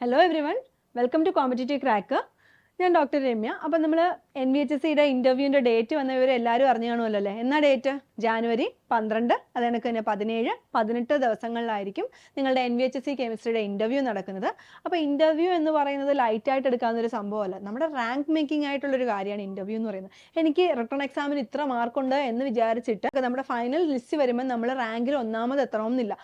Hello everyone welcome to competitive crack ഞാൻ doctor Ramya. അപ്പം നമ്മൾ എൻ വി എച്ച് സിയുടെ ഇന്റർവ്യൂവിന്റെ ഡേറ്റ് വന്നവർ എല്ലാവരും അറിഞ്ഞു കാണുമല്ലോ അല്ലേ? എന്നാ ഡേറ്റ് ജാനുവരി പന്ത്രണ്ട് അത് കണക്ക് തന്നെ പതിനേഴ് പതിനെട്ട് ദിവസങ്ങളിലായിരിക്കും നിങ്ങളുടെ എൻ വി എച്ച് സി കെമിസ്ട്രിയുടെ ഇന്റർവ്യൂ നടക്കുന്നത്. അപ്പോൾ ഇന്റർവ്യൂ എന്ന് പറയുന്നത് ലൈറ്റായിട്ട് എടുക്കാവുന്ന ഒരു സംഭവമല്ല. നമ്മുടെ റാങ്ക് മേക്കിംഗ് ആയിട്ടുള്ളൊരു കാര്യമാണ് ഇന്റർവ്യൂ എന്ന് പറയുന്നത്. എനിക്ക് റിട്ടേൺ എക്സാമിന് ഇത്ര മാർക്കുണ്ട് എന്ന് വിചാരിച്ചിട്ട് നമ്മുടെ ഫൈനൽ ലിസ്റ്റ് വരുമ്പോൾ നമ്മൾ റാങ്കിൽ ഒന്നാമത് എത്തണമെന്നില്ല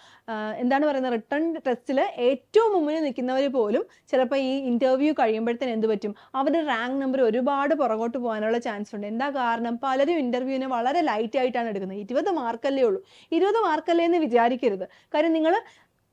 എന്താണ് പറയുന്നത്? റിട്ടേൺ ടെസ്റ്റിൽ ഏറ്റവും മുമ്പിൽ നിൽക്കുന്നവർ പോലും ചിലപ്പോൾ ഈ ഇന്റർവ്യൂ കഴിയുമ്പോഴത്തേന് എന്ത് പറ്റും? അവരുടെ റാങ്ക് നമ്പർ ഒരുപാട് പുറകോട്ട് പോകാനുള്ള ചാൻസ് ഉണ്ട്. എന്താ കാരണം? പലരും ഇന്റർവ്യൂവിനെ വളരെ ലൈറ്റ് ആയിട്ടാണ് എടുക്കുന്നത് ഇരുപത് മാർക്കല്ലേ ഉള്ളൂ. ഇരുപത് മാർക്കല്ലേ എന്ന് വിചാരിക്കരുത്. കാര്യം നിങ്ങൾ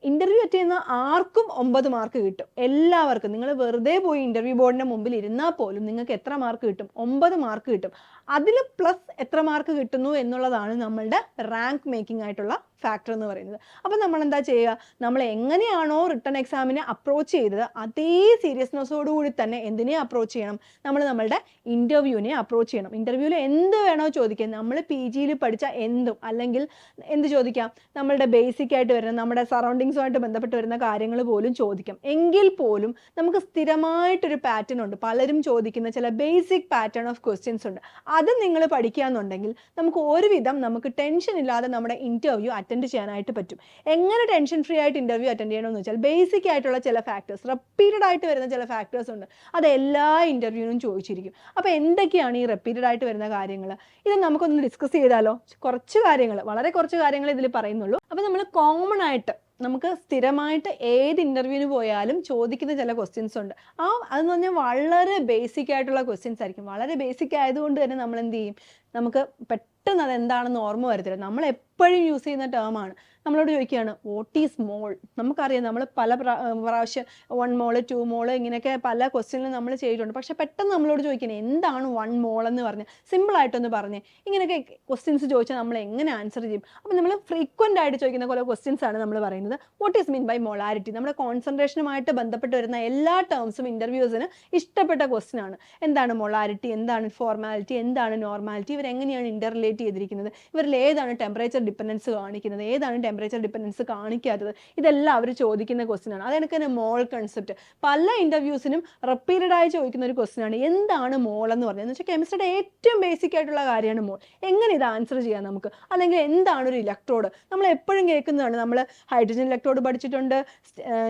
ഇന്റർവ്യൂ അറ്റൻഡ് ചെയ്യുന്ന ആർക്കും ഒമ്പത് മാർക്ക് കിട്ടും. എല്ലാവർക്കും. നിങ്ങൾ വെറുതെ പോയി ഇന്റർവ്യൂ ബോർഡിന്റെ മുമ്പിൽ ഇരുന്നാൽ പോലും നിങ്ങൾക്ക് എത്ര മാർക്ക് കിട്ടും? ഒമ്പത് മാർക്ക് കിട്ടും. അതിൽ പ്ലസ് എത്ര മാർക്ക് കിട്ടുന്നു എന്നുള്ളതാണ് നമ്മളുടെ റാങ്ക് മേക്കിംഗ് ആയിട്ടുള്ള ഫാക്ടർ എന്ന് പറയുന്നത്. അപ്പം നമ്മൾ എന്താ ചെയ്യുക? നമ്മൾ എങ്ങനെയാണോ റിട്ടേൺ എക്സാമിനെ അപ്രോച്ച് ചെയ്തത് അതേ സീരിയസ്നെസ്സോടുകൂടി തന്നെ എന്തിനെ അപ്രോച്ച് ചെയ്യണം? നമ്മൾ നമ്മളുടെ ഇന്റർവ്യൂവിനെ അപ്രോച്ച് ചെയ്യണം. ഇന്റർവ്യൂവിൽ എന്ത് വേണോ ചോദിക്കുക നമ്മൾ പി ജിയിൽ പഠിച്ച എന്തും അല്ലെങ്കിൽ എന്ത് ചോദിക്കാം? നമ്മളുടെ ബേസിക് ആയിട്ട് വരുന്ന നമ്മുടെ സറൗണ്ടിങ്സുമായിട്ട് ബന്ധപ്പെട്ട് വരുന്ന കാര്യങ്ങൾ പോലും ചോദിക്കാം. എങ്കിൽ പോലും നമുക്ക് സ്ഥിരമായിട്ടൊരു പാറ്റേൺ ഉണ്ട്. പലരും ചോദിക്കുന്ന ചില ബേസിക് പാറ്റേൺ ഓഫ് ക്വസ്റ്റ്യൻസ് ഉണ്ട്. അത് നിങ്ങൾ പഠിക്കുകയെന്നുണ്ടെങ്കിൽ നമുക്ക് ഒരുവിധം നമുക്ക് ടെൻഷൻ ഇല്ലാതെ നമ്മുടെ ഇന്റർവ്യൂ അറ്റൻഡ് ചെയ്യാനായിട്ട് പറ്റും. എങ്ങനെ ടെൻഷൻ ഫ്രീ ആയിട്ട് ഇന്റർവ്യൂ അറ്റൻഡ് ചെയ്യണമെന്ന് വെച്ചാൽ ബേസിക് ആയിട്ടുള്ള ചില ഫാക്ടേഴ്സ് റിപ്പീറ്റഡ് ആയിട്ട് വരുന്ന ചില ഫാക്ടേഴ്സ് ഉണ്ട്. അത് എല്ലാ ഇന്റർവ്യൂവിനും ചോദിച്ചിരിക്കും. അപ്പോൾ എന്തൊക്കെയാണ് ഈ റിപ്പീറ്റഡ് ആയിട്ട് വരുന്ന കാര്യങ്ങൾ ഇത് നമുക്കൊന്ന് ഡിസ്കസ് ചെയ്താലോ? കുറച്ച് കാര്യങ്ങൾ വളരെ കുറച്ച് കാര്യങ്ങൾ ഇതിൽ പറയുന്നുള്ളൂ. അപ്പോൾ നമ്മൾ കോമൺ ആയിട്ട് നമുക്ക് സ്ഥിരമായിട്ട് ഏത് ഇന്റർവ്യൂവിന് പോയാലും ചോദിക്കുന്ന ചില ക്വസ്റ്റ്യൻസ് ഉണ്ട്. ആ അതെന്ന് പറഞ്ഞാൽ വളരെ ബേസിക് ആയിട്ടുള്ള ക്വസ്റ്റ്യൻസ് ആയിരിക്കും. വളരെ ബേസിക് ആയതുകൊണ്ട് തന്നെ നമ്മൾ എന്ത് ചെയ്യും? നമുക്ക് പെട്ടെന്ന് അത് എന്താണെന്ന് ഓർമ്മ വരത്തില്ല. നമ്മൾ എപ്പോഴും യൂസ് ചെയ്യുന്ന ടേമാണ് നമ്മളോട് ചോദിക്കുകയാണ് വോട്ട് ഈസ് മോൾ നമുക്കറിയാം നമ്മൾ പല പ്രാവശ്യം വൺ മോൾ ടു മോൾ ഇങ്ങനെയൊക്കെ പല ക്വസ്റ്റ്യനിലും നമ്മൾ ചെയ്തിട്ടുണ്ട്. പക്ഷെ പെട്ടെന്ന് നമ്മളോട് ചോദിക്കുന്നത് എന്താണ് വൺ മോൾ എന്ന് പറഞ്ഞ്? സിമ്പിൾ ആയിട്ടൊന്ന് പറഞ്ഞ്. ഇങ്ങനെയൊക്കെ ക്വസ്റ്റ്യൻസ് ചോദിച്ചാൽ നമ്മൾ എങ്ങനെ ആൻസർ ചെയ്യും? അപ്പം നമ്മൾ ഫ്രീക്വന്റ് ആയിട്ട് ചോദിക്കുന്ന കുറെ ക്വസ്റ്റ്യൻസ് ആണ് നമ്മൾ പറയുന്നത്. What is mean by molarity നമ്മുടെ കോൺസെൻട്രേഷനുമായിട്ട് ബന്ധപ്പെട്ട് വരുന്ന എല്ലാ ടേംസും ഇന്റർവ്യൂസിന് ഇഷ്ടപ്പെട്ട ക്വസ്റ്റ്യൻ ആണ്. എന്താണ് മൊളാരിറ്റി എന്താണ് ഫോർമാലിറ്റി എന്താണ് നോർമാലിറ്റി ഇവർ എങ്ങനെയാണ് ഇന്റർ റിലേറ്റ് ചെയ്തിരിക്കുന്നത്? ഇവരിൽ ഏതാണ് ടെമ്പറേച്ചർ ഡിപ്പെൻഡൻസ് കാണിക്കുന്നത്? ഏതാണ് ടെമ്പറേച്ചർ ഡിപ്പെൻഡൻസ് കാണിക്കാത്തത്? ഇതെല്ലാം അവർ ചോദിക്കുന്ന ക്വസ്റ്റ്യൻ ആണ്. അതെനിക്ക് തന്നെ മോൾ കൺസെപ്റ്റ് പല ഇന്റർവ്യൂസിനും റിപ്പീറ്റഡായി ചോദിക്കുന്ന ഒരു ക്വസ്റ്റ്യൻ ആണ്. എന്താണ് മോൾ എന്ന് പറഞ്ഞത് എന്ന് വെച്ചാൽ കെമിസ്ട്രിയുടെ ഏറ്റവും ബേസിക് ആയിട്ടുള്ള കാര്യമാണ് മോൾ. എങ്ങനെ ഇത് ആൻസർ ചെയ്യാം നമുക്ക്? അല്ലെങ്കിൽ എന്താണ് ഒരു ഇലക്ട്രോഡ് നമ്മൾ എപ്പോഴും കേൾക്കുന്നതാണ് നമ്മൾ ഹൈഡ്രജൻ ഇലക്ട്രോഡ് പഠിച്ചിട്ടുണ്ട്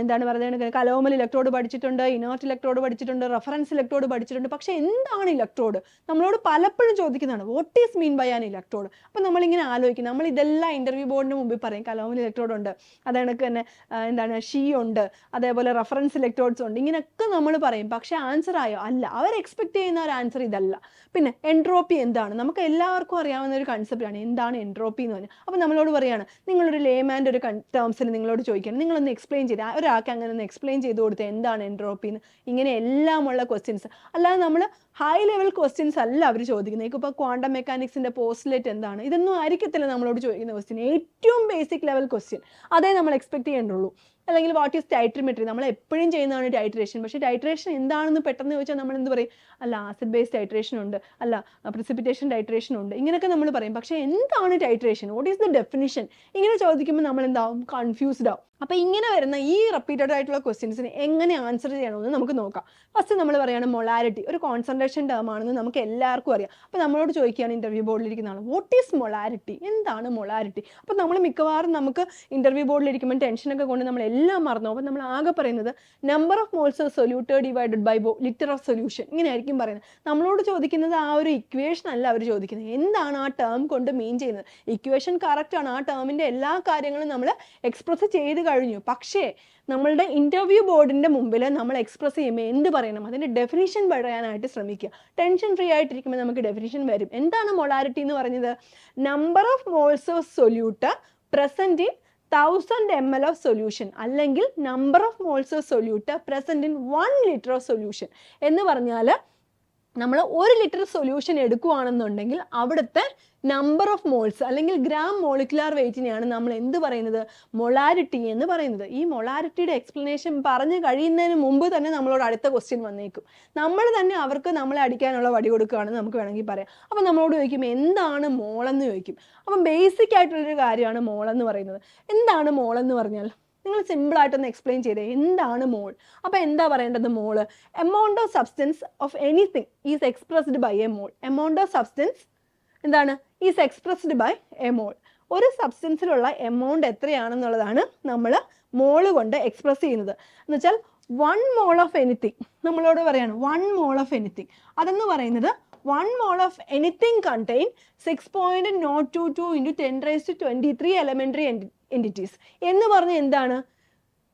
എന്താണ് പറയുന്നത് കലോമൽ ഇലക്ട്രോഡ് പഠിച്ചിട്ടുണ്ട് ഇനോർട്ട് ഇലക്ട്രോഡ് പഠിച്ചിട്ടുണ്ട് റെഫറൻസ് ഇലക്ട്രോഡ് പഠിച്ചിട്ടുണ്ട്. പക്ഷേ എന്താണ് ഇലക്ട്രോഡ് നമ്മളോട് പലപ്പോഴും ചോദിക്കുന്നതാണ് what is mean by an electrode അപ്പം നമ്മളിങ്ങനെ ആലോചിക്കും. നമ്മൾ ഇതെല്ലാം ഇന്റർവ്യൂ ബോർഡിന് മുമ്പിൽ പറയും കലോമിൽ ഇലക്ട്രോഡ് ഉണ്ട്. അത് കണക്ക് തന്നെ എന്താണ് ഷീ ഉണ്ട്. അതേപോലെ റെഫറൻസ് ഇലക്ട്രോഡ്സ് ഉണ്ട്. ഇങ്ങനെയൊക്കെ നമ്മൾ പറയും. പക്ഷേ ആൻസർ ആയോ? അല്ല. അവർ എക്സ്പെക്ട് ചെയ്യുന്ന ഒരു ആൻസർ ഇതല്ല. പിന്നെ എൻട്രോപ്പി എന്താണ്? നമുക്ക് എല്ലാവർക്കും അറിയാവുന്ന ഒരു കൺസെപ്റ്റാണ് എന്താണ് എൻട്രോപ്പി എന്ന് പറഞ്ഞാൽ അപ്പോൾ നമ്മളോട് പറയാണ് നിങ്ങളൊരു ലേമാന്റെ ഒരു ടേംസിൽ നിങ്ങളോട് ചോദിക്കണം. നിങ്ങളൊന്ന് എക്സ്പ്ലെയിൻ ചെയ്ത്. ഒരാൾക്ക് അങ്ങനെ ഒന്ന് എക്സ്പ്ലെയിൻ ചെയ്ത് കൊടുത്ത്. എന്താണ് എൻട്രോപ്പി എന്ന്? ഇങ്ങനെ എല്ലാമുള്ള ക്വസ്റ്റ്യൻസ് അല്ലാതെ നമ്മൾ ഹൈ ലെവൽ ക്വസ്റ്റ്യൻസ് അല്ല അവർ ചോദിക്കുന്നത്. ഇപ്പോൾ ക്വാണ്ടം മെക്കാനിക്സിന്റെ പോസ്റ്റ്ലേറ്റ് എന്താണ്? ഇതൊന്നും ആയിരിക്കത്തില്ല നമ്മളോട് ചോദിക്കുന്ന ക്വസ്റ്റ്യൻ ഏറ്റവും ബേസിക് ലെവൽ ക്വസ്റ്റ്യൻ അതേ നമ്മൾ എക്സ്പെക്ട് ചെയ്യേണ്ടുള്ളൂ അല്ലെങ്കിൽ വാട്ട് ഈസ് ടൈട്രിമെട്രി നമ്മൾ എപ്പോഴും ചെയ്യുന്നതാണ് ടൈട്രേഷൻ പക്ഷേ ടൈട്രേഷൻ എന്താണെന്ന് പെട്ടെന്ന് ചോദിച്ചാൽ നമ്മൾ എന്ത് പറയും? അല്ല ആസിഡ് ബേസ് ടൈട്രേഷൻ ഉണ്ട്. അല്ല പ്രിസിപ്പിറ്റേഷൻ ടൈട്രേഷൻ ഉണ്ട്. ഇങ്ങനെയൊക്കെ നമ്മൾ പറയും. പക്ഷേ എന്താണ് titration what is the definition ഇങ്ങനെ ചോദിക്കുമ്പോൾ നമ്മൾ എന്താവും? കൺഫ്യൂസ്ഡ് ആവും. അപ്പോൾ ഇങ്ങനെ വരുന്ന ഈ റിപ്പീറ്റഡ് ആയിട്ടുള്ള ക്വസ്റ്റ്യൻസിന് എങ്ങനെ ആൻസർ ചെയ്യണമെന്ന് നമുക്ക് നോക്കാം. ഫസ്റ്റ് നമ്മൾ പറയുകയാണ് മൊളാരിറ്റി ഒരു കോൺസെൻട്രേഷൻ ടേം ആണെന്ന് നമുക്ക് എല്ലാവർക്കും അറിയാം. അപ്പോൾ നമ്മളോട് ചോദിക്കുകയാണ് ഇന്റർവ്യൂ ബോർഡിലിരിക്കുന്ന ആൾ വാട്ട് ഈസ് മൊളാരിറ്റി എന്താണ് മൊളാരിറ്റി അപ്പോൾ നമ്മൾ മിക്കവാറും നമുക്ക് ഇന്റർവ്യൂ ബോർഡിലിരിക്കുമ്പോൾ ടെൻഷനൊക്കെ കൊണ്ട് നമ്മൾ എല്ലാം മറന്നു. അപ്പോൾ നമ്മൾ ആകെ പറയുന്നത് number of moles of solute divided by ബോ ലിറ്റർ ഓഫ് സൊല്യൂഷൻ ഇങ്ങനെ ആയിരിക്കും പറയുന്നത്. നമ്മളോട് ചോദിക്കുന്നത് ആ ഒരു ഇക്വേഷൻ അല്ല അവർ ചോദിക്കുന്നത്. എന്താണ് ആ ടേം കൊണ്ട് മീൻ ചെയ്യുന്നത്? ഇക്വേഷൻ കറക്റ്റ് ആണ്. ആ ടേമിന്റെ എല്ലാ കാര്യങ്ങളും നമ്മൾ എക്സ്പ്രസ് ചെയ്ത് കഴിഞ്ഞു. പക്ഷേ നമ്മളുടെ ഇന്റർവ്യൂ ബോർഡിന്റെ മുമ്പിൽ നമ്മൾ എക്സ്പ്രസ് ചെയ്യുമ്പോൾ എന്ത് പറയണം? അതിന്റെ ഡെഫിനിഷൻ പറയാനായിട്ട് ശ്രമിക്കുക. ടെൻഷൻ ഫ്രീ ആയിട്ടിരിക്കുമ്പോൾ നമുക്ക് ഡെഫിനിഷൻ വരും. എന്താണ് മൊളാരിറ്റി എന്ന് പറഞ്ഞത്? Number of moles of solute present in thousand M L of solution അല്ലെങ്കിൽ number of moles of solute present in one litre of solution എന്ന് പറഞ്ഞാൽ നമ്മൾ ഒരു ലിറ്റർ സൊല്യൂഷൻ എടുക്കുകയാണെന്നുണ്ടെങ്കിൽ അവിടുത്തെ നമ്പർ ഓഫ് മോൾസ് അല്ലെങ്കിൽ ഗ്രാം മോളിക്കുലാർ വെയിറ്റിനെയാണ് നമ്മൾ എന്ത് പറയുന്നത്? മൊളാരിറ്റി എന്ന് പറയുന്നത്. ഈ മൊളാരിറ്റിയുടെ എക്സ്പ്ലനേഷൻ പറഞ്ഞു കഴിയുന്നതിന് മുമ്പ് തന്നെ നമ്മളോട് അടുത്ത ക്വസ്റ്റ്യൻ വന്നേക്കും. നമ്മൾ തന്നെ അവർക്ക് നമ്മളെ അടിക്കാനുള്ള വടി കൊടുക്കുകയാണെന്ന് നമുക്ക് വേണമെങ്കിൽ പറയാം. അപ്പം നമ്മളോട് ചോദിക്കും എന്താണ് മോളെന്ന് ചോദിക്കും? അപ്പം ബേസിക് ആയിട്ടുള്ളൊരു കാര്യമാണ് മോളെന്ന് പറയുന്നത്. എന്താണ് മോളെന്ന് പറഞ്ഞാൽ? നിങ്ങൾ സിമ്പിളായിട്ടൊന്ന് എക്സ്പ്ലെയിൻ ചെയ്തേ. എന്താണ് മോൾ അപ്പോൾ എന്താ പറയേണ്ടത് mole amount of substance of anything is expressed by a mole amount of substance എന്താണ്? Is expressed by a mole mole ഒരു സബ്സ്റ്റൻസിലുള്ള എമൗണ്ട് എത്രയാണെന്നുള്ളതാണ് നമ്മൾ മോൾ കൊണ്ട് എക്സ്പ്രസ് ചെയ്യുന്നത്. എന്ന് വെച്ചാൽ വൺ മോൾ ഓഫ് എനിത്തിങ് നമ്മളോട് പറയാണ് വൺ മോൾ ഓഫ് എനിത്തിങ് അതെന്ന് പറയുന്നത് one mole of anything contain six point nought two two into ten raise to twenty three elementary entities എന്ന് പറഞ്ഞ് എന്താണ്?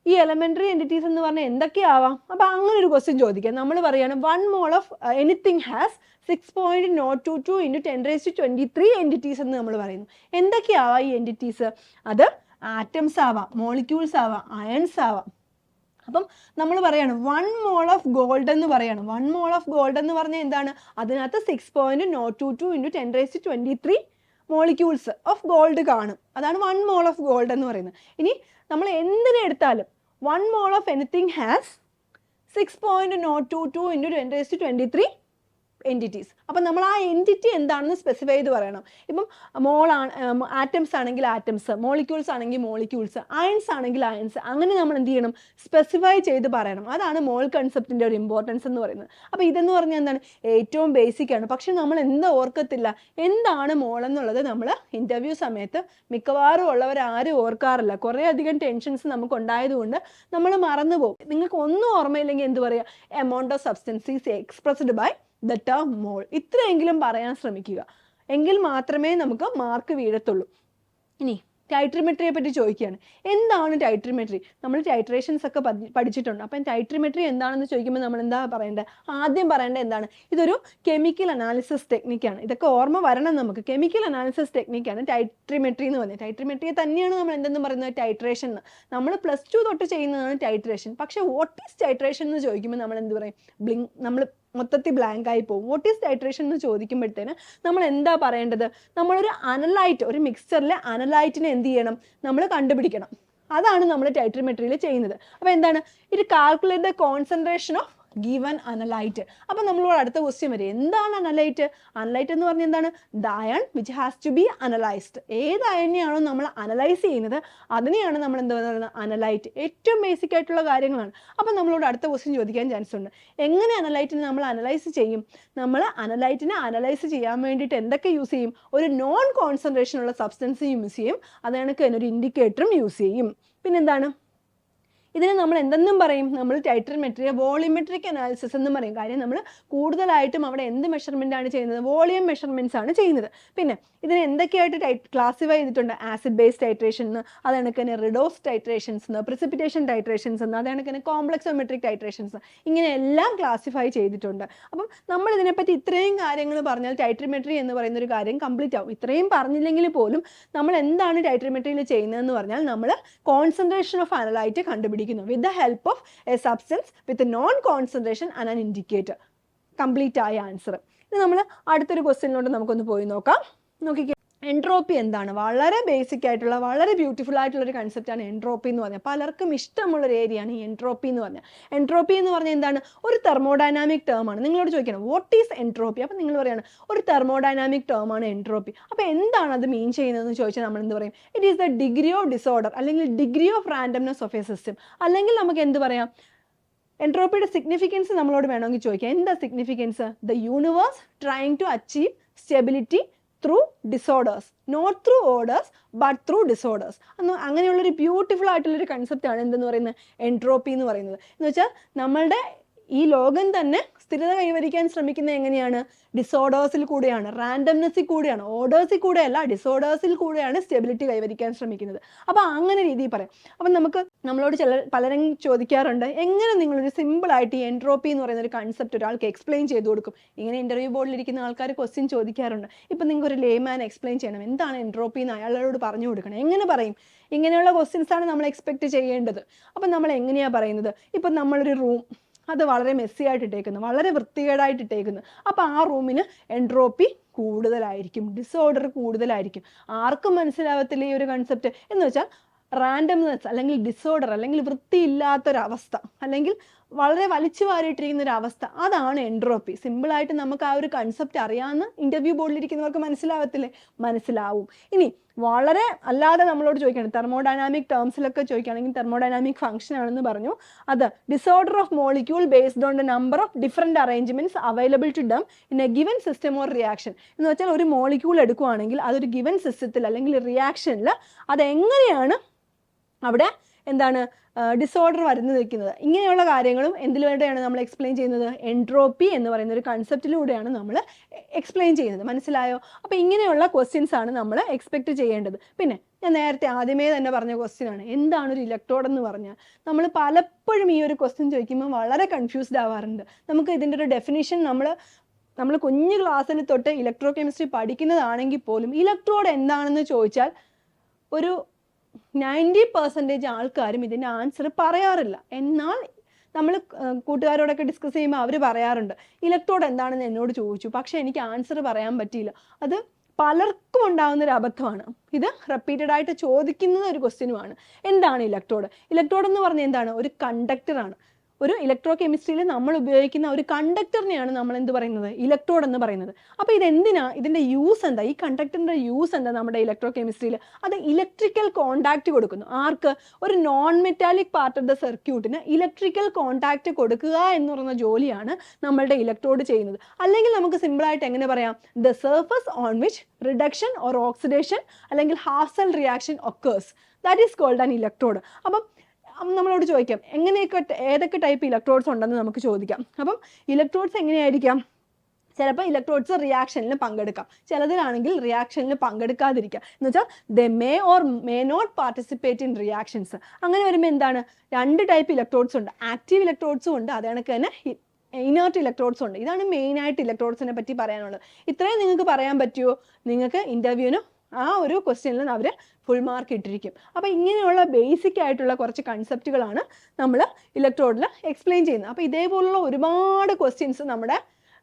ഈ എലമെന്ററി എന്റിറ്റീസ് എന്ന് പറഞ്ഞാൽ എന്തൊക്കെയാവാം? അപ്പോൾ അങ്ങനെ ഒരു ക്വസ്റ്റ്യൻ ചോദിക്കാം. നമ്മൾ പറയുകയാണ് one mole of anything has six point nought two two into ten raise to twenty three entities എന്ന് നമ്മൾ പറയുന്നു. എന്തൊക്കെയാവാം ഈ എന്റിറ്റീസ് അത് ആറ്റംസ് ആവാം മോളിക്യൂൾസ് ആവാം അയൺസ് ആവാം. അപ്പം നമ്മൾ പറയാണ് വൺ മോൾ ഓഫ് ഗോൾഡ് എന്ന് പറയാണ്. വൺ മോൾ ഓഫ് ഗോൾഡ് എന്ന് പറഞ്ഞാൽ എന്താണ്? അതിനകത്ത് six point nought two two into ten raise twenty three molecules of gold കാണും. അതാണ് വൺ മോൾ ഓഫ് ഗോൾഡ് എന്ന് പറയുന്നത്. ഇനി നമ്മൾ എന്തിനെ എടുത്താലും one mole of anything has six point nought two two into ten raise twenty three entities അപ്പം നമ്മൾ ആ എന്റിറ്റി എന്താണെന്ന് സ്പെസിഫൈ ചെയ്ത് പറയണം. ഇപ്പം മോളാണ് ആറ്റംസ് ആണെങ്കിൽ ആറ്റംസ് മോളിക്യൂൾസ് ആണെങ്കിൽ മോളിക്യൂൾസ് അയൺസ് ആണെങ്കിൽ അയൺസ് അങ്ങനെ നമ്മൾ എന്ത് ചെയ്യണം? സ്പെസിഫൈ ചെയ്ത് പറയണം. അതാണ് മോൾ കൺസെപ്റ്റിന്റെ ഒരു ഇമ്പോർട്ടൻസ് എന്ന് പറയുന്നത്. അപ്പോൾ ഇതെന്ന് പറഞ്ഞാൽ എന്താണ്? ഏറ്റവും ബേസിക് ആണ്. പക്ഷെ നമ്മൾ എന്താ ഓർക്കത്തില്ല? എന്താണ് മോൾ എന്നുള്ളത് നമ്മൾ ഇന്റർവ്യൂ സമയത്ത് മിക്കവാറും ഉള്ളവർ ആരും ഓർക്കാറില്ല. കുറേ അധികം ടെൻഷൻസ് നമുക്ക് ഉണ്ടായതുകൊണ്ട് നമ്മൾ മറന്നു പോകും നിങ്ങൾക്ക് ഒന്നും ഓർമ്മയില്ലെങ്കിൽ എന്ത് പറയുക amount of substances expressed by the term mole ഇത്രയെങ്കിലും പറയാൻ ശ്രമിക്കുക. എങ്കിൽ മാത്രമേ നമുക്ക് മാർക്ക് വീഴത്തുള്ളൂ. ഇനി ടൈട്രിമെട്രിയെ പറ്റി ചോദിക്കുകയാണ്. എന്താണ് ടൈട്രിമെട്രി നമ്മൾ ടൈട്രേഷൻസ് ഒക്കെ പഠിച്ചിട്ടുണ്ട്. അപ്പം ടൈട്രിമെട്രി എന്താണെന്ന് ചോദിക്കുമ്പോൾ നമ്മൾ എന്താ പറയേണ്ടത് ആദ്യം പറയേണ്ടത് എന്താണ്? ഇതൊരു കെമിക്കൽ അനാലിസിസ് ടെക്നിക്കാണ് ഇതൊക്കെ ഓർമ്മ വരണം നമുക്ക്. കെമിക്കൽ അനാലിസിസ് ടെക്നിക്കാണ് ടൈട്രിമെട്രി എന്ന് പറയുന്നത്. ടൈട്രിമെട്രിയെ തന്നെയാണ് നമ്മൾ എന്തെന്ന് പറയുന്നത്? ടൈട്രേഷൻ എന്ന്. നമ്മൾ പ്ലസ് ടു തൊട്ട് ചെയ്യുന്നതാണ് ടൈട്രേഷൻ പക്ഷേ വാട്ട് ഈസ് ടൈട്രേഷൻ എന്ന് ചോദിക്കുമ്പോൾ നമ്മൾ എന്ത് പറയും? ബ്ലിങ്ക് നമ്മൾ മൊത്തത്തിൽ ബ്ലാങ്ക് ആയി പോകും. വോട്ട് ഈസ് ഹൈഡ്രേഷൻ എന്ന് ചോദിക്കുമ്പോഴത്തേന് നമ്മൾ എന്താ പറയേണ്ടത്? നമ്മളൊരു അനലൈറ്റ് ഒരു മിക്സ്ചറിലെ അനലൈറ്റിനെ എന്ത് ചെയ്യണം? നമ്മൾ കണ്ടുപിടിക്കണം. അതാണ് നമ്മൾ ടൈട്രിമെട്രിയിൽ ചെയ്യുന്നത്. അപ്പോൾ എന്താണ്? ഇത് calculate the concentration of given analyte അപ്പം നമ്മളോട് അടുത്ത ക്വസ്റ്റ്യൻ വരും. എന്താണ് അനലൈറ്റ് അനലൈറ്റ് എന്ന് പറഞ്ഞാൽ എന്താണ്? The ion which has to be analysed ഏത് അയണിയാണോ നമ്മൾ അനലൈസ് ചെയ്യുന്നത്? അതിനെയാണ് നമ്മൾ എന്താ പറയുന്നത്? അനലൈറ്റ് ഏറ്റവും ബേസിക് ആയിട്ടുള്ള കാര്യങ്ങളാണ്. അപ്പം നമ്മളോട് അടുത്ത ക്വസ്റ്റ്യൻ ചോദിക്കാൻ ചാൻസ് ഉണ്ട്. എങ്ങനെ അനലൈറ്റിനെ നമ്മൾ അനലൈസ് ചെയ്യും? നമ്മൾ അനലൈറ്റിനെ അനലൈസ് ചെയ്യാൻ വേണ്ടിയിട്ട് എന്തൊക്കെ യൂസ് ചെയ്യും? ഒരു നോൺ കോൺസെൻട്രേഷൻ ഉള്ള സബ്സ്റ്റൻസ് യൂസ് ചെയ്യും. അത് കണക്ക് തന്നെ ഒരു ഇൻഡിക്കേറ്ററും യൂസ് ചെയ്യും. പിന്നെന്താണ് ഇതിനെ നമ്മൾ എന്തെന്നും പറയും? നമ്മൾ ടൈറ്റർമെട്രിയ വോളിമെട്രിക് അനാലിസിസ് എന്നും പറയും. കാര്യം നമ്മൾ കൂടുതലായിട്ടും അവിടെ എന്ത് മെഷർമെന്റ് ആണ് ചെയ്യുന്നത്? വോളിയം മെഷർമെന്റ്സ് ആണ് ചെയ്യുന്നത്. പിന്നെ ഇതിനെ എന്തൊക്കെയായിട്ട് ടൈ ക്ലാസിഫൈ ചെയ്തിട്ടുണ്ട്? ആസിഡ് ബേസ്ഡ് ടൈട്രേഷൻ എന്ന് അത് തന്നെ റിഡോസ് ടൈട്രേഷൻസ് എന്ന് പ്രിസിപ്പിറ്റേഷൻ ടൈട്രേഷൻസ് എന്ന് അത് തന്നെ കോംപ്ലക്സോമെട്രിക് ടൈട്രേഷൻസ് ഇങ്ങനെ എല്ലാം ക്ലാസിഫൈ ചെയ്തിട്ടുണ്ട്. അപ്പം നമ്മൾ ഇതിനെപ്പറ്റി ഇത്രയും കാര്യങ്ങൾ പറഞ്ഞാൽ ടൈട്രിമെട്രി എന്ന് പറയുന്ന ഒരു കാര്യം കംപ്ലീറ്റ് ആവും. ഇത്രയും പറഞ്ഞില്ലെങ്കിൽ പോലും നമ്മൾ എന്താണ് ടൈട്രിമെട്രിയിൽ ചെയ്യുന്നതെന്ന് പറഞ്ഞാൽ നമ്മൾ കോൺസെൻട്രേഷൻ ഓഫ് അനലൈറ്റ് കണ്ടുപിടിക്കുന്നു with the help of a substance with known concentration and an indicator complete ആയ ആൻസർ ഇനി നമ്മൾ അടുത്തൊരു ക്വസ്റ്റ്യനിലോട്ട് നമുക്കൊന്ന് പോയി നോക്കാം. നോക്കിക്കേ എൻട്രോപ്പി എന്താണ്? വളരെ ബേസിക് ആയിട്ടുള്ള വളരെ ബ്യൂട്ടിഫുൾ ആയിട്ടുള്ള ഒരു കൺസെപ്റ്റാണ് എൻട്രോപ്പി എന്ന് പറഞ്ഞാൽ പലർക്കും ഇഷ്ടമുള്ള ഒരു ഏരിയയാണ് ഈ എൻട്രോപ്പി എന്ന് പറഞ്ഞാൽ എൻട്രോപ്പി എന്ന് പറഞ്ഞാൽ എന്താണ്? ഒരു തെർമോഡൈനാമിക് ടേം ആണ്. നിങ്ങളോട് ചോദിക്കണം വാട്ട് ഈസ് എൻട്രോപ്പി അപ്പോൾ നിങ്ങൾ പറയാണ് ഒരു തെർമോഡൈനാമിക് ടേം ആണ് എൻട്രോപ്പി അപ്പോൾ എന്താണ് അത് മീൻ ചെയ്യുന്നതെന്ന് ചോദിച്ചാൽ നമ്മൾ എന്ത് പറയും? It is the degree of disorder അല്ലെങ്കിൽ degree of randomness of a system അല്ലെങ്കിൽ നമുക്ക് എന്ത് പറയാം? എൻട്രോപ്പിയുടെ സിഗ്നിഫിക്കൻസ് നമ്മളോട് വേണമെങ്കിൽ ചോദിക്കാം. എന്താ significance the universe trying to achieve stability through disorders not through orders but through disorders അന്ന് അങ്ങനെയുള്ളൊരു ബ്യൂട്ടിഫുൾ ആയിട്ടുള്ളൊരു കൺസെപ്റ്റാണ് എന്തെന്ന് പറയുന്നത്? എൻട്രോപ്പി എന്ന് പറയുന്നത്. എന്ന് വെച്ചാൽ നമ്മളുടെ ഈ ലോകം തന്നെ സ്ഥിരത കൈവരിക്കാൻ ശ്രമിക്കുന്നത് എങ്ങനെയാണ്? ഡിസോർഡേഴ്സിൽ കൂടെയാണ് റാൻഡംനെസ്സിൽ കൂടെയാണ് ഓർഡേഴ്സിൽ കൂടെയല്ല ഡിസോർഡേഴ്സിൽ കൂടെയാണ് സ്റ്റെബിലിറ്റി കൈവരിക്കാൻ ശ്രമിക്കുന്നത്. അപ്പോൾ അങ്ങനെ രീതിയിൽ പറയാം. അപ്പം നമുക്ക് നമ്മളോട് ചില പലരും ചോദിക്കാറുണ്ട് എങ്ങനെ നിങ്ങളൊരു സിമ്പിളായിട്ട് ഈ എൻട്രോപ്പി എന്ന് പറയുന്ന ഒരു കൺസെപ്റ്റ് ഒരാൾക്ക് എക്സ്പ്ലെയിൻ ചെയ്ത് കൊടുക്കും? ഇങ്ങനെ ഇന്റർവ്യൂ ബോർഡിൽ ഇരിക്കുന്ന ആൾക്കാർ ക്വസ്റ്റ്യൻ ചോദിക്കാറുണ്ട്. ഇപ്പം നിങ്ങൾക്ക് ഒരു ലേമാൻ എക്സ്പ്ലെയിൻ ചെയ്യണം. എന്താണ് എൻട്രോപ്പി എന്ന് അയാളോട് പറഞ്ഞു കൊടുക്കണം? എങ്ങനെ പറയും? ഇങ്ങനെയുള്ള ക്വസ്റ്റ്യൻസ് ആണ് നമ്മൾ എക്സ്പെക്ട് ചെയ്യേണ്ടത്. അപ്പം നമ്മൾ എങ്ങനെയാണ് പറയുന്നത്? ഇപ്പം നമ്മളൊരു റൂം അത് വളരെ മെസ്സി ആയിട്ട് ഇട്ടേക്കുന്നു വളരെ വൃത്തികേടായിട്ട് ഇട്ടേക്കുന്നു. അപ്പോൾ ആ റൂമിന് എൻട്രോപ്പി കൂടുതലായിരിക്കും ഡിസോർഡർ കൂടുതലായിരിക്കും. ആർക്കും മനസ്സിലാവത്തില്ല ഈ ഒരു കൺസെപ്റ്റ് എന്ന് വെച്ചാൽ റാൻഡംനെസ് അല്ലെങ്കിൽ ഡിസോർഡർ അല്ലെങ്കിൽ വൃത്തിയില്ലാത്തൊരവസ്ഥ അല്ലെങ്കിൽ വളരെ വലിച്ചു വാരിയിട്ടിരിക്കുന്ന ഒരു അവസ്ഥ. അതാണ് എൻട്രോപ്പി. സിമ്പിൾ ആയിട്ട് നമുക്ക് ആ ഒരു കൺസെപ്റ്റ് അറിയാമെന്ന് ഇന്റർവ്യൂ ബോർഡിലിരിക്കുന്നവർക്ക് മനസ്സിലാവത്തില്ലേ? മനസ്സിലാവും. ഇനി വളരെ അല്ലാതെ നമ്മളോട് ചോദിക്കുകയാണ്. തെർമോഡൈനാമിക് ടേംസിലൊക്കെ ചോദിക്കുകയാണെങ്കിൽ തെർമോഡൈനാമിക് ഫംഗ്ഷൻ ആണെന്ന് പറഞ്ഞു. അത് disorder of molecule based on the number of different arrangements available to them in a given system or reaction എന്ന് വെച്ചാൽ ഒരു മോളിക്യൂൾ എടുക്കുവാണെങ്കിൽ അതൊരു ഗിവൻ സിസ്റ്റത്തിൽ അല്ലെങ്കിൽ റിയാക്ഷനിൽ അതെങ്ങനെയാണ് അവിടെ എന്താണ് ഡിസോർഡർ വരുന്നു നിൽക്കുന്നത്. ഇങ്ങനെയുള്ള കാര്യങ്ങളും എന്തിലൂടെയാണ് നമ്മൾ എക്സ്പ്ലെയിൻ ചെയ്യുന്നത്? എൻട്രോപ്പി എന്ന് പറയുന്ന ഒരു കൺസെപ്റ്റിലൂടെയാണ് നമ്മൾ എക്സ്പ്ലെയിൻ ചെയ്യുന്നത്. മനസ്സിലായോ? അപ്പോൾ ഇങ്ങനെയുള്ള ക്വസ്റ്റ്യൻസ് ആണ് നമ്മൾ എക്സ്പെക്റ്റ് ചെയ്യേണ്ടത്. പിന്നെ ഞാൻ നേരത്തെ ആദ്യമേ തന്നെ പറഞ്ഞ ക്വസ്റ്റ്യൻ ആണ്. എന്താണ് ഒരു ഇലക്ട്രോഡ് എന്ന് പറഞ്ഞാൽ? നമ്മൾ പലപ്പോഴും ഈ ഒരു ക്വസ്റ്റ്യൻ ചോദിക്കുമ്പോൾ വളരെ കൺഫ്യൂസ്ഡ് ആവാറുണ്ട്. നമുക്ക് ഇതിന്റെ ഒരു ഡെഫിനിഷൻ നമ്മൾ നമ്മൾ കുഞ്ഞു ക്ലാസ്സിൽ തൊട്ട് ഇലക്ട്രോ കെമിസ്ട്രി പഠിക്കുന്നതാണെങ്കിൽ പോലും ഇലക്ട്രോഡ് എന്താണെന്ന് ചോദിച്ചാൽ ഒരു നയന്റി പെർസെന്റേജ് ആൾക്കാരും ഇതിന്റെ ആൻസർ പറയാറില്ല. എന്നാൽ നമ്മൾ കൂട്ടുകാരോടൊക്കെ ഡിസ്കസ് ചെയ്യുമ്പോൾ അവർ പറയാറുണ്ട്. ഇലക്ട്രോഡ് എന്താണെന്ന് എന്നോട് ചോദിച്ചു. പക്ഷേ എനിക്ക് ആൻസർ പറയാൻ പറ്റിയില്ല. അത് പലർക്കും ഉണ്ടാകുന്ന ഒരു അബദ്ധമാണ്. ഇത് റിപ്പീറ്റഡ് ആയിട്ട് ചോദിക്കുന്ന ഒരു ക്വസ്റ്റ്യനുമാണ് എന്താണ് ഇലക്ട്രോഡ്? ഇലക്ട്രോഡ് എന്ന് പറഞ്ഞാൽ എന്താണ്? ഒരു കണ്ടക്ടറാണ് ഒരു ഇലക്ട്രോ കെമിസ്ട്രിയിൽ നമ്മൾ ഉപയോഗിക്കുന്ന ഒരു കണ്ടക്ടറിനെയാണ് നമ്മൾ എന്ത് പറയുന്നത്? ഇലക്ട്രോഡ് എന്ന് പറയുന്നത്. അപ്പോൾ ഇതെന്തിനാ? ഇതിന്റെ യൂസ് എന്താ? ഈ കണ്ടക്ടറിന്റെ യൂസ് എന്താ നമ്മുടെ ഇലക്ട്രോ കെമിസ്ട്രിയിൽ അത് ഇലക്ട്രിക്കൽ കോണ്ടാക്റ്റ് കൊടുക്കുന്നു. ആർക്ക്? ഒരു non metallic part of the സർക്യൂട്ടിന് ഇലക്ട്രിക്കൽ കോണ്ടാക്റ്റ് കൊടുക്കുക എന്ന് പറയുന്ന ജോലിയാണ് നമ്മളുടെ ഇലക്ട്രോഡ് ചെയ്യുന്നത്. അല്ലെങ്കിൽ നമുക്ക് സിമ്പിളായിട്ട് എങ്ങനെ പറയാം? The surface on which reduction or oxidation അല്ലെങ്കിൽ hazel cell reaction occurs that is called an electrode അപ്പം നമ്മളോട് ചോദിക്കാം എങ്ങനെയൊക്കെ ഏതൊക്കെ ടൈപ്പ് ഇലക്ട്രോഡ്സ് ഉണ്ടെന്ന് നമുക്ക് ചോദിക്കാം. അപ്പം ഇലക്ട്രോഡ്സ് എങ്ങനെയായിരിക്കാം? ചിലപ്പോൾ ഇലക്ട്രോഡ്സ് റിയാക്ഷനിൽ പങ്കെടുക്കാം. ചിലതിലാണെങ്കിൽ റിയാക്ഷനിൽ പങ്കെടുക്കാതിരിക്കാം. എന്ന് വെച്ചാൽ the may or may not participate in reactions അങ്ങനെ വരുമ്പോൾ എന്താണ്? രണ്ട് ടൈപ്പ് ഇലക്ട്രോഡ്സ് ഉണ്ട്. ആക്റ്റീവ് ഇലക്ട്രോഡ്സും ഉണ്ട്. അതേ കണക്ക് തന്നെ ഇനേർട്ട് ഇലക്ട്രോഡ്സ് ഉണ്ട്. ഇതാണ് മെയിനായിട്ട് ഇലക്ട്രോഡ്സിനെ പറ്റി പറയാനുള്ളത്. ഇത്രയും നിങ്ങൾക്ക് പറയാൻ പറ്റുമോ നിങ്ങൾക്ക് ഇന്റർവ്യൂവിന് ആ ഒരു ക്വസ്റ്റ്യനിൽ അവർ ഫുൾ മാർക്ക് ഇട്ടിരിക്കും. അപ്പോൾ ഇങ്ങനെയുള്ള ബേസിക് ആയിട്ടുള്ള കുറച്ച് കൺസെപ്റ്റുകളാണ് നമ്മൾ ഇലക്ട്രോഡിൽ എക്സ്പ്ലെയിൻ ചെയ്യുന്നത്. അപ്പോൾ ഇതേപോലുള്ള ഒരുപാട് ക്വസ്റ്റ്യൻസ് നമ്മുടെ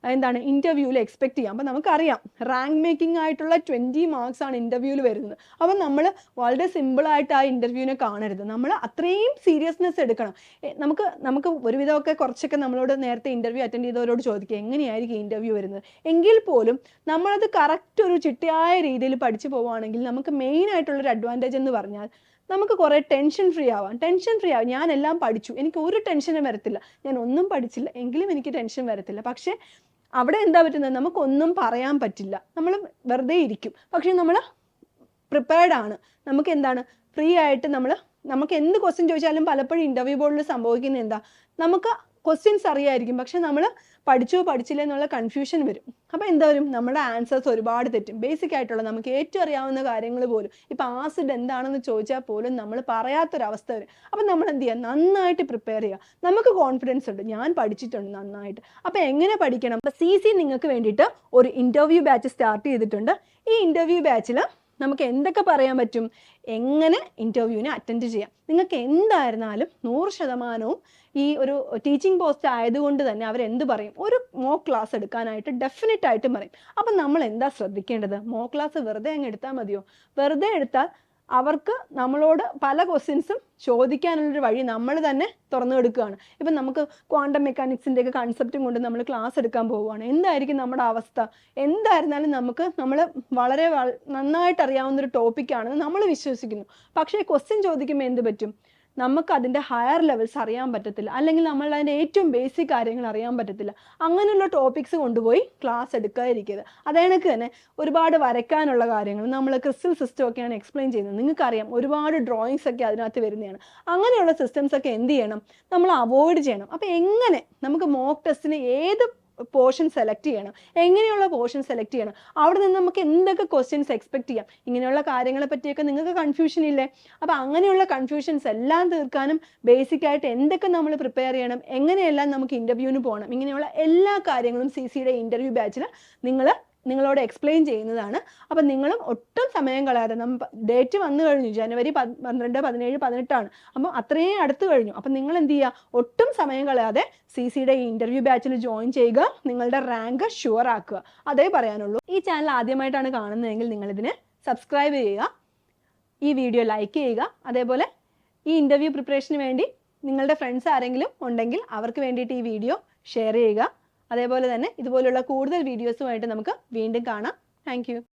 എന്താണ് ഇന്റർവ്യൂവിൽ എക്സ്പെക്ട് ചെയ്യാം. അപ്പോൾ നമുക്കറിയാം റാങ്ക് മേക്കിംഗ് ആയിട്ടുള്ള ട്വന്റി മാർക്സ് ആണ് ഇന്റർവ്യൂവിൽ വരുന്നത്. അപ്പം നമ്മൾ വളരെ സിമ്പിളായിട്ട് ആ ഇന്റർവ്യൂവിനെ കാണരുത്. നമ്മൾ അത്രയും സീരിയസ്നെസ് എടുക്കണം. നമുക്ക് നമുക്ക് ഒരുവിധമൊക്കെ കുറച്ചൊക്കെ നമ്മളോട് നേരത്തെ ഇന്റർവ്യൂ അറ്റൻഡ് ചെയ്തവരോട് ചോദിക്കുക എങ്ങനെയായിരിക്കും ഇന്റർവ്യൂ വരുന്നത്? എങ്കിൽ പോലും നമ്മളത് കറക്റ്റ് ഒരു ചിട്ടയായ രീതിയിൽ പഠിച്ചു പോവുകയാണെങ്കിൽ നമുക്ക് മെയിൻ ആയിട്ടുള്ളൊരു അഡ്വാന്റേജ് എന്ന് പറഞ്ഞാൽ നമുക്ക് കുറേ ടെൻഷൻ ഫ്രീ ആവാം. ടെൻഷൻ ഫ്രീ ആവാം. ഞാൻ എല്ലാം പഠിച്ചു. എനിക്ക് ഒരു ടെൻഷനും വരത്തില്ല. ഞാൻ ഒന്നും പഠിച്ചില്ല. എങ്കിലും എനിക്ക് ടെൻഷൻ വരത്തില്ല. പക്ഷേ അവിടെ എന്താ പറ്റുന്നത്? നമുക്കൊന്നും പറയാൻ പറ്റില്ല. നമ്മൾ വെറുതെ ഇരിക്കും. പക്ഷേ നമ്മൾ പ്രിപ്പയർഡ് ആണ്. നമുക്ക് എന്താണ്? ഫ്രീ ആയിട്ട് നമ്മൾ നമുക്ക് എന്ത് ക്വസ്റ്റ്യൻ ചോദിച്ചാലും പലപ്പോഴും ഇന്റർവ്യൂ ബോർഡിൽ സംഭവിക്കുന്നത് എന്താ? നമുക്ക് ക്വസ്റ്റ്യൻസ് അറിയായിരിക്കും. പക്ഷെ നമ്മൾ പഠിച്ചോ പഠിച്ചില്ല എന്നുള്ള കൺഫ്യൂഷൻ വരും. അപ്പോൾ എന്താ വരും? നമ്മുടെ ആൻസേഴ്സ് ഒരുപാട് തെറ്റും. ബേസിക് ആയിട്ടുള്ള നമുക്ക് ഏറ്റവും അറിയാവുന്ന കാര്യങ്ങൾ പോലും. ഇപ്പോൾ ആസിഡ് എന്താണെന്ന് ചോദിച്ചാൽ പോലും നമ്മൾ പറയാത്തൊരവസ്ഥ വരും. അപ്പം നമ്മൾ എന്ത് ചെയ്യുക നന്നായിട്ട് പ്രിപ്പയർ ചെയ്യുക നമുക്ക് കോൺഫിഡൻസ് ഉണ്ട്. ഞാൻ പഠിച്ചിട്ടുണ്ട് നന്നായിട്ട്. അപ്പോൾ എങ്ങനെ പഠിക്കണം? അപ്പോൾ സി സി നിങ്ങൾക്ക് വേണ്ടിയിട്ട് ഒരു ഇന്റർവ്യൂ ബാച്ച് സ്റ്റാർട്ട് ചെയ്തിട്ടുണ്ട്. ഈ ഇന്റർവ്യൂ ബാച്ചിൽ നമുക്ക് എന്തൊക്കെ പറയാൻ പറ്റും? എങ്ങനെ ഇന്റർവ്യൂവിനെ അറ്റൻഡ് ചെയ്യാം? നിങ്ങൾക്ക് എന്തായിരുന്നാലും നൂറ് ശതമാനവും ഈ ഒരു ടീച്ചിങ് പോസ്റ്റ് ആയതുകൊണ്ട് തന്നെ അവരെന്ത് പറയും? ഒരു മോക്ക് ക്ലാസ് എടുക്കാനായിട്ട് ഡെഫിനറ്റ് ആയിട്ടും പറയും. അപ്പം നമ്മൾ എന്താ ശ്രദ്ധിക്കേണ്ടത്? മോക്ക് ക്ലാസ് വെറുതെ അങ്ങ് എടുത്താൽ മതിയോ? വെറുതെ എടുത്താൽ അവർക്ക് നമ്മളോട് പല ക്വസ്റ്റ്യൻസും ചോദിക്കാനുള്ളൊരു വഴി നമ്മൾ തന്നെ തുറന്നു കൊടുക്കുകയാണ് ഇപ്പം നമുക്ക് ക്വാണ്ടം മെക്കാനിക്സിന്റെ ഒക്കെ കൺസെപ്റ്റും കൊണ്ട് നമ്മൾ ക്ലാസ് എടുക്കാൻ പോവുകയാണ്. എന്തായിരിക്കും നമ്മുടെ അവസ്ഥ? എന്തായിരുന്നാലും നമുക്ക് നമ്മൾ വളരെ നന്നായിട്ട് അറിയാവുന്ന ഒരു ടോപ്പിക്കാണെന്ന് നമ്മൾ വിശ്വസിക്കുന്നു. പക്ഷേ ക്വസ്റ്റ്യൻ ചോദിക്കുമ്പോൾ എന്ത് പറ്റും? നമുക്ക് അതിന്റെ ഹയർ ലെവൽസ് അറിയാൻ പറ്റത്തില്ല. അല്ലെങ്കിൽ നമ്മൾ അതിന്റെ ഏറ്റവും ബേസിക് കാര്യങ്ങൾ അറിയാൻ പറ്റത്തില്ല. അങ്ങനെയുള്ള ടോപ്പിക്സ് കൊണ്ടുപോയി ക്ലാസ് എടുക്കാതിരിക്കരുത്. അതേണക്ക് തന്നെ ഒരുപാട് വരയ്ക്കാനുള്ള കാര്യങ്ങൾ നമ്മൾ ക്രിസ്റ്റൽ സിസ്റ്റം ഒക്കെയാണ് എക്സ്പ്ലെയിൻ ചെയ്യുന്നത്. നിങ്ങൾക്കറിയാം ഒരുപാട് ഡ്രോയിങ്സ് ഒക്കെ അതിനകത്ത് വരുന്നതാണ്. അങ്ങനെയുള്ള സിസ്റ്റംസ് ഒക്കെ എന്ത് ചെയ്യണം? നമ്മൾ അവോയ്ഡ് ചെയ്യണം. അപ്പോൾ എങ്ങനെ നമുക്ക് മോക്ക് ടെസ്റ്റിന് ഏത് പോർഷൻ സെലക്ട് ചെയ്യണം. എങ്ങനെയുള്ള പോർഷൻ സെലക്ട് ചെയ്യണം? അവിടെ നിന്ന് നമുക്ക് എന്തൊക്കെ ക്വസ്റ്റ്യൻസ് എക്സ്പെക്ട് ചെയ്യാം? ഇങ്ങനെയുള്ള കാര്യങ്ങളെ പറ്റിയൊക്കെ നിങ്ങൾക്ക് കൺഫ്യൂഷൻ ഇല്ലേ? അപ്പോൾ അങ്ങനെയുള്ള കൺഫ്യൂഷൻസ് എല്ലാം തീർക്കാനും ബേസിക്കായിട്ട് എന്തൊക്കെ നമ്മൾ പ്രിപ്പയർ ചെയ്യണം എങ്ങനെയെല്ലാം നമുക്ക് ഇന്റർവ്യൂവിന് പോകണം ഇങ്ങനെയുള്ള എല്ലാ കാര്യങ്ങളും സി സിയുടെ ഇന്റർവ്യൂ ബാച്ചിൽ നിങ്ങൾ നിങ്ങളോട് എക്സ്പ്ലെയിൻ ചെയ്യുന്നതാണ്. അപ്പം നിങ്ങളും ഒട്ടും സമയം കളയാതെ നമ്മ ഡേറ്റ് വന്നു കഴിഞ്ഞു. ജനുവരി പന്ത്രണ്ട് പതിനേഴ് പതിനെട്ടാണ്. അപ്പം അത്രയും അടുത്ത് കഴിഞ്ഞു. അപ്പം നിങ്ങൾ എന്ത് ചെയ്യുക ഒട്ടും സമയം കളയാതെ സി സിയുടെ ഈ ഇന്റർവ്യൂ ബാച്ചിൽ ജോയിൻ ചെയ്യുക. നിങ്ങളുടെ റാങ്ക് ഷുവർ ആക്കുക. അതേ പറയാനുള്ളൂ. ഈ ചാനൽ ആദ്യമായിട്ടാണ് കാണുന്നതെങ്കിൽ നിങ്ങളിതിന് സബ്സ്ക്രൈബ് ചെയ്യുക. ഈ വീഡിയോ ലൈക്ക് ചെയ്യുക. അതേപോലെ ഈ ഇന്റർവ്യൂ പ്രിപ്പറേഷന് വേണ്ടി നിങ്ങളുടെ ഫ്രണ്ട്സ് ആരെങ്കിലും ഉണ്ടെങ്കിൽ അവർക്ക് വേണ്ടിയിട്ട് ഈ വീഡിയോ ഷെയർ ചെയ്യുക. അതേപോലെ തന്നെ ഇതുപോലുള്ള കൂടുതൽ വീഡിയോസുമായിട്ട് നമുക്ക് വീണ്ടും കാണാം. താങ്ക്